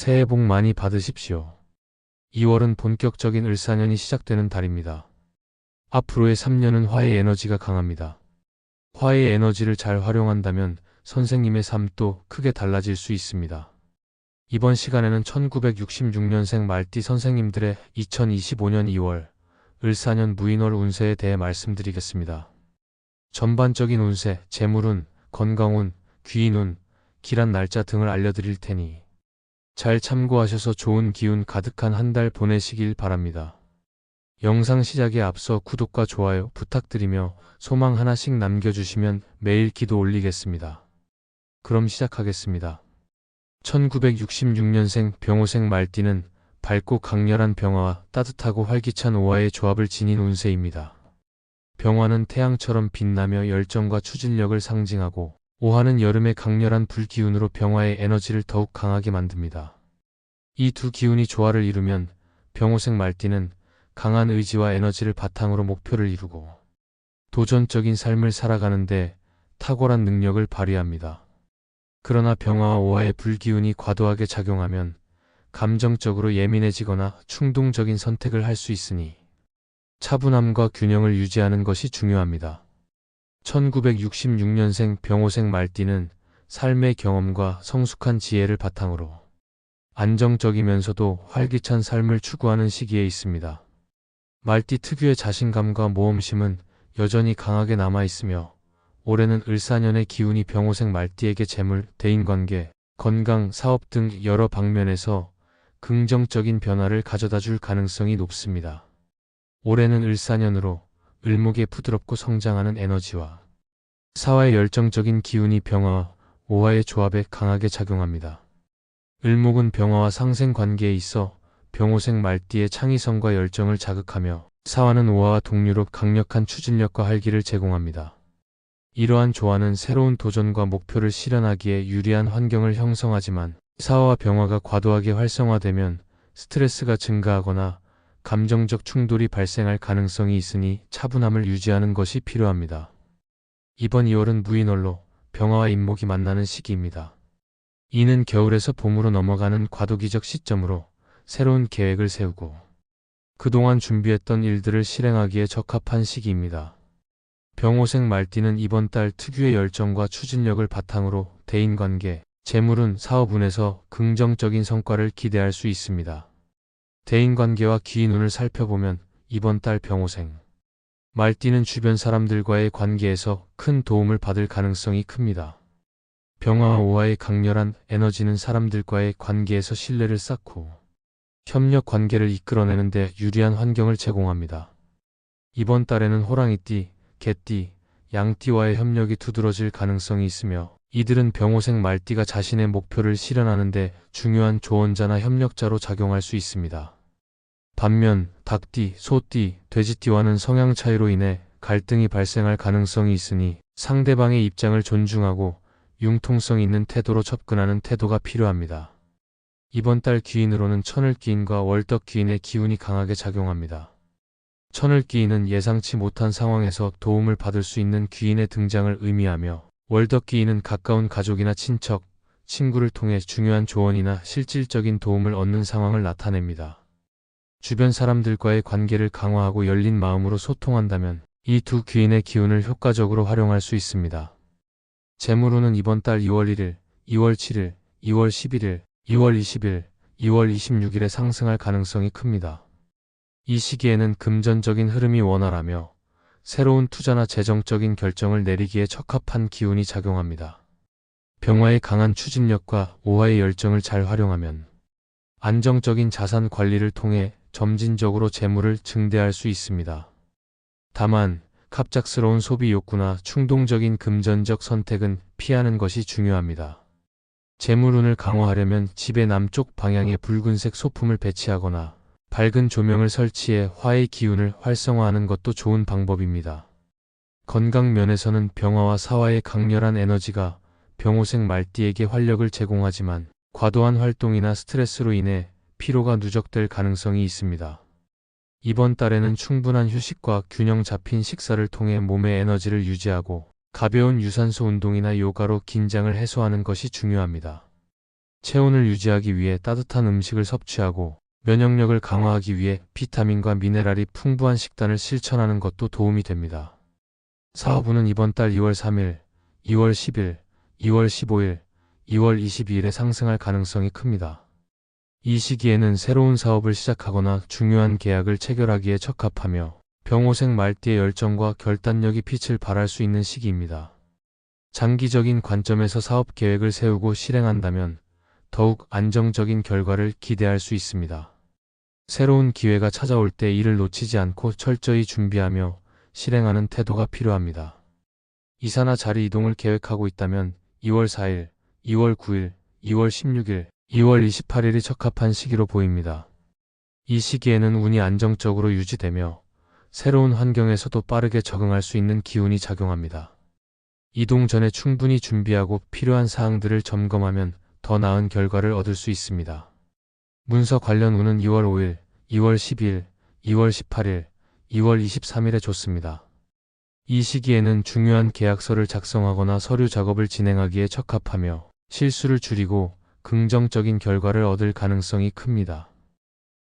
새해 복 많이 받으십시오. 2월은 본격적인 을사년이 시작되는 달입니다. 앞으로의 3년은 화의 에너지가 강합니다. 화의 에너지를 잘 활용한다면 선생님의 삶도 크게 달라질 수 있습니다. 이번 시간에는 1966년생 말띠 선생님들의 2025년 2월 을사년 무인월 운세에 대해 말씀드리겠습니다. 전반적인 운세, 재물운, 건강운, 귀인운, 길한 날짜 등을 알려드릴 테니 잘 참고하셔서 좋은 기운 가득한 한 달 보내시길 바랍니다. 영상 시작에 앞서 구독과 좋아요 부탁드리며 소망 하나씩 남겨주시면 매일 기도 올리겠습니다. 그럼 시작하겠습니다. 1966년생 병호생 말띠는 밝고 강렬한 병화와 따뜻하고 활기찬 오화의 조합을 지닌 운세입니다. 병화는 태양처럼 빛나며 열정과 추진력을 상징하고 오화는 여름의 강렬한 불기운으로 병화의 에너지를 더욱 강하게 만듭니다. 이 두 기운이 조화를 이루면 병호생 말띠는 강한 의지와 에너지를 바탕으로 목표를 이루고 도전적인 삶을 살아가는데 탁월한 능력을 발휘합니다. 그러나 병화와 오화의 불기운이 과도하게 작용하면 감정적으로 예민해지거나 충동적인 선택을 할 수 있으니 차분함과 균형을 유지하는 것이 중요합니다. 1966년생 병호생 말띠는 삶의 경험과 성숙한 지혜를 바탕으로 안정적이면서도 활기찬 삶을 추구하는 시기에 있습니다. 말띠 특유의 자신감과 모험심은 여전히 강하게 남아 있으며 올해는 을사년의 기운이 병호생 말띠에게 재물, 대인관계, 건강, 사업 등 여러 방면에서 긍정적인 변화를 가져다 줄 가능성이 높습니다. 올해는 을사년으로 을목의 부드럽고 성장하는 에너지와 사화의 열정적인 기운이 병화와 오화의 조합에 강하게 작용합니다. 을목은 병화와 상생 관계에 있어 병호생 말띠의 창의성과 열정을 자극하며 사화는 오화와 동류로 강력한 추진력과 활기를 제공합니다. 이러한 조화는 새로운 도전과 목표를 실현하기에 유리한 환경을 형성하지만 사화와 병화가 과도하게 활성화되면 스트레스가 증가하거나 감정적 충돌이 발생할 가능성이 있으니 차분함을 유지하는 것이 필요합니다. 이번 2월은 무인월로 병화와 인목이 만나는 시기입니다. 이는 겨울에서 봄으로 넘어가는 과도기적 시점으로 새로운 계획을 세우고 그동안 준비했던 일들을 실행하기에 적합한 시기입니다. 병호생 말띠는 이번 달 특유의 열정과 추진력을 바탕으로 대인관계, 재물운, 사업운에서 긍정적인 성과를 기대할 수 있습니다. 대인관계와 기인운을 살펴보면 이번 달 병호생 말띠는 주변 사람들과의 관계에서 큰 도움을 받을 가능성이 큽니다. 병화와 오화의 강렬한 에너지는 사람들과의 관계에서 신뢰를 쌓고 협력 관계를 이끌어내는 데 유리한 환경을 제공합니다. 이번 달에는 호랑이띠, 개띠, 양띠와의 협력이 두드러질 가능성이 있으며 이들은 병호생 말띠가 자신의 목표를 실현하는데 중요한 조언자나 협력자로 작용할 수 있습니다. 반면 닭띠, 소띠, 돼지띠와는 성향 차이로 인해 갈등이 발생할 가능성이 있으니 상대방의 입장을 존중하고 융통성 있는 태도로 접근하는 태도가 필요합니다. 이번 달 귀인으로는 천을귀인과 월덕귀인의 기운이 강하게 작용합니다. 천을귀인은 예상치 못한 상황에서 도움을 받을 수 있는 귀인의 등장을 의미하며 월덕귀인은 가까운 가족이나 친척, 친구를 통해 중요한 조언이나 실질적인 도움을 얻는 상황을 나타냅니다. 주변 사람들과의 관계를 강화하고 열린 마음으로 소통한다면 이 두 귀인의 기운을 효과적으로 활용할 수 있습니다. 재물로는 이번 달 2월 1일, 2월 7일, 2월 11일, 2월 20일, 2월 26일에 상승할 가능성이 큽니다. 이 시기에는 금전적인 흐름이 원활하며 새로운 투자나 재정적인 결정을 내리기에 적합한 기운이 작용합니다. 병화의 강한 추진력과 오화의 열정을 잘 활용하면 안정적인 자산 관리를 통해 점진적으로 재물을 증대할 수 있습니다. 다만 갑작스러운 소비 욕구나 충동적인 금전적 선택은 피하는 것이 중요합니다. 재물운을 강화하려면 집의 남쪽 방향에 붉은색 소품을 배치하거나 밝은 조명을 설치해 화의 기운을 활성화하는 것도 좋은 방법입니다. 건강 면에서는 병화와 사화의 강렬한 에너지가 병호생 말띠에게 활력을 제공하지만 과도한 활동이나 스트레스로 인해 피로가 누적될 가능성이 있습니다. 이번 달에는 충분한 휴식과 균형 잡힌 식사를 통해 몸의 에너지를 유지하고 가벼운 유산소 운동이나 요가로 긴장을 해소하는 것이 중요합니다. 체온을 유지하기 위해 따뜻한 음식을 섭취하고 면역력을 강화하기 위해 비타민과 미네랄이 풍부한 식단을 실천하는 것도 도움이 됩니다. 사업운은 이번 달 2월 3일, 2월 10일, 2월 15일, 2월 22일에 상승할 가능성이 큽니다. 이 시기에는 새로운 사업을 시작하거나 중요한 계약을 체결하기에 적합하며 병호생 말띠의 열정과 결단력이 빛을 발할 수 있는 시기입니다. 장기적인 관점에서 사업 계획을 세우고 실행한다면 더욱 안정적인 결과를 기대할 수 있습니다. 새로운 기회가 찾아올 때 이를 놓치지 않고 철저히 준비하며 실행하는 태도가 필요합니다. 이사나 자리 이동을 계획하고 있다면 2월 4일, 2월 9일, 2월 16일, 2월 28일이 적합한 시기로 보입니다. 이 시기에는 운이 안정적으로 유지되며 새로운 환경에서도 빠르게 적응할 수 있는 기운이 작용합니다. 이동 전에 충분히 준비하고 필요한 사항들을 점검하면 더 나은 결과를 얻을 수 있습니다. 문서 관련 운은 2월 5일, 2월 10일, 2월 18일, 2월 23일에 좋습니다. 이 시기에는 중요한 계약서를 작성하거나 서류 작업을 진행하기에 적합하며 실수를 줄이고 긍정적인 결과를 얻을 가능성이 큽니다.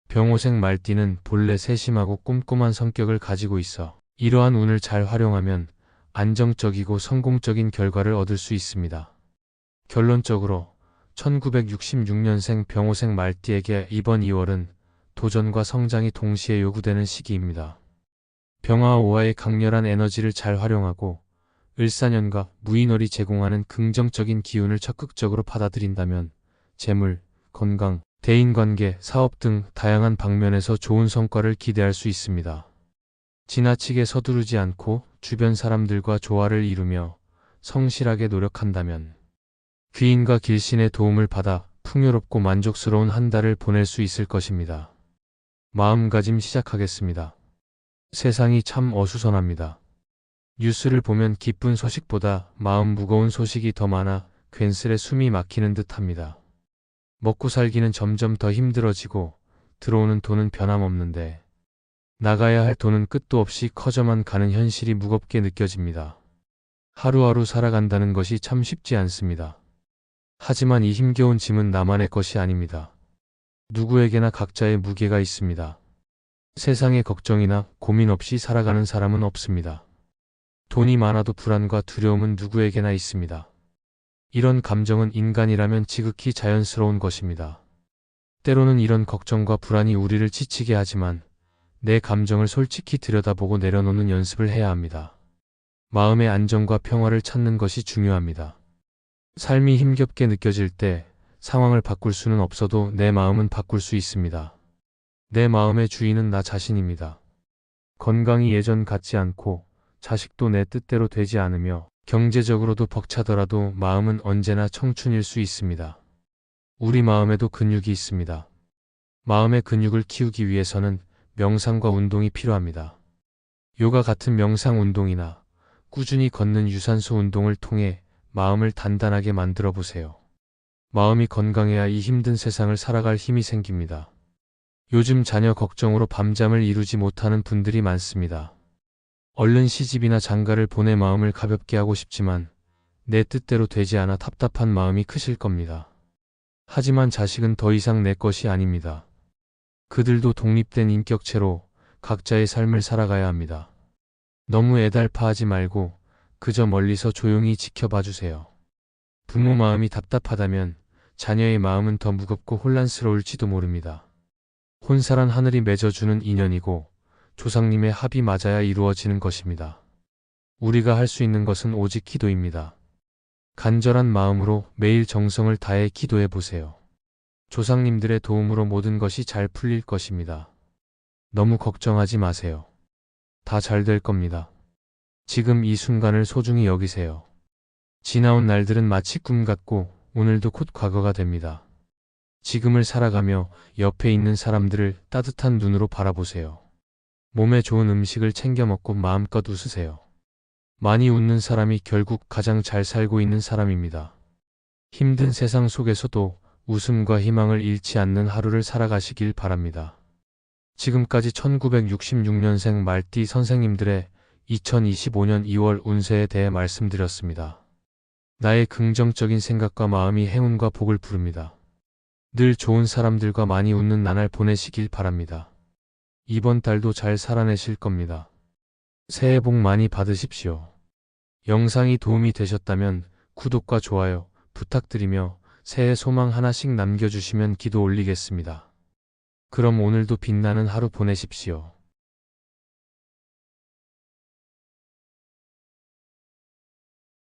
병호생 말띠는 본래 세심하고 꼼꼼한 성격을 가지고 있어 이러한 운을 잘 활용하면 안정적이고 성공적인 결과를 얻을 수 있습니다. 결론적으로 1966년생 병호생 말띠에게 이번 2월은 도전과 성장이 동시에 요구되는 시기입니다. 병화와 오화의 강렬한 에너지를 잘 활용하고 을사년과 무인월이 제공하는 긍정적인 기운을 적극적으로 받아들인다면 재물, 건강, 대인관계, 사업 등 다양한 방면에서 좋은 성과를 기대할 수 있습니다. 지나치게 서두르지 않고 주변 사람들과 조화를 이루며 성실하게 노력한다면 귀인과 길신의 도움을 받아 풍요롭고 만족스러운 한 달을 보낼 수 있을 것입니다. 마음가짐 시작하겠습니다. 세상이 참 어수선합니다. 뉴스를 보면 기쁜 소식보다 마음 무거운 소식이 더 많아 괜스레 숨이 막히는 듯 합니다. 먹고 살기는 점점 더 힘들어지고 들어오는 돈은 변함없는데 나가야 할 돈은 끝도 없이 커져만 가는 현실이 무겁게 느껴집니다. 하루하루 살아간다는 것이 참 쉽지 않습니다. 하지만 이 힘겨운 짐은 나만의 것이 아닙니다. 누구에게나 각자의 무게가 있습니다. 세상에 걱정이나 고민 없이 살아가는 사람은 없습니다. 돈이 많아도 불안과 두려움은 누구에게나 있습니다. 이런 감정은 인간이라면 지극히 자연스러운 것입니다. 때로는 이런 걱정과 불안이 우리를 지치게 하지만 내 감정을 솔직히 들여다보고 내려놓는 연습을 해야 합니다. 마음의 안정과 평화를 찾는 것이 중요합니다. 삶이 힘겹게 느껴질 때 상황을 바꿀 수는 없어도 내 마음은 바꿀 수 있습니다. 내 마음의 주인은 나 자신입니다. 건강이 예전 같지 않고 자식도 내 뜻대로 되지 않으며 경제적으로도 벅차더라도 마음은 언제나 청춘일 수 있습니다. 우리 마음에도 근육이 있습니다. 마음의 근육을 키우기 위해서는 명상과 운동이 필요합니다. 요가 같은 명상 운동이나 꾸준히 걷는 유산소 운동을 통해 마음을 단단하게 만들어 보세요. 마음이 건강해야 이 힘든 세상을 살아갈 힘이 생깁니다. 요즘 자녀 걱정으로 밤잠을 이루지 못하는 분들이 많습니다. 얼른 시집이나 장가를 보내 마음을 가볍게 하고 싶지만 내 뜻대로 되지 않아 답답한 마음이 크실 겁니다. 하지만 자식은 더 이상 내 것이 아닙니다. 그들도 독립된 인격체로 각자의 삶을 살아가야 합니다. 너무 애달파하지 말고 그저 멀리서 조용히 지켜봐 주세요. 부모 마음이 답답하다면 자녀의 마음은 더 무겁고 혼란스러울지도 모릅니다. 혼사란 하늘이 맺어주는 인연이고 조상님의 합이 맞아야 이루어지는 것입니다. 우리가 할 수 있는 것은 오직 기도입니다. 간절한 마음으로 매일 정성을 다해 기도해 보세요. 조상님들의 도움으로 모든 것이 잘 풀릴 것입니다. 너무 걱정하지 마세요. 다 잘 될 겁니다. 지금 이 순간을 소중히 여기세요. 지나온 날들은 마치 꿈 같고 오늘도 곧 과거가 됩니다. 지금을 살아가며 옆에 있는 사람들을 따뜻한 눈으로 바라보세요. 몸에 좋은 음식을 챙겨 먹고 마음껏 웃으세요. 많이 웃는 사람이 결국 가장 잘 살고 있는 사람입니다. 힘든 세상 속에서도 웃음과 희망을 잃지 않는 하루를 살아가시길 바랍니다. 지금까지 1966년생 말띠 선생님들의 2025년 2월 운세에 대해 말씀드렸습니다. 나의 긍정적인 생각과 마음이 행운과 복을 부릅니다. 늘 좋은 사람들과 많이 웃는 나날 보내시길 바랍니다. 이번 달도 잘 살아내실 겁니다. 새해 복 많이 받으십시오. 영상이 도움이 되셨다면 구독과 좋아요 부탁드리며 새해 소망 하나씩 남겨주시면 기도 올리겠습니다. 그럼 오늘도 빛나는 하루 보내십시오.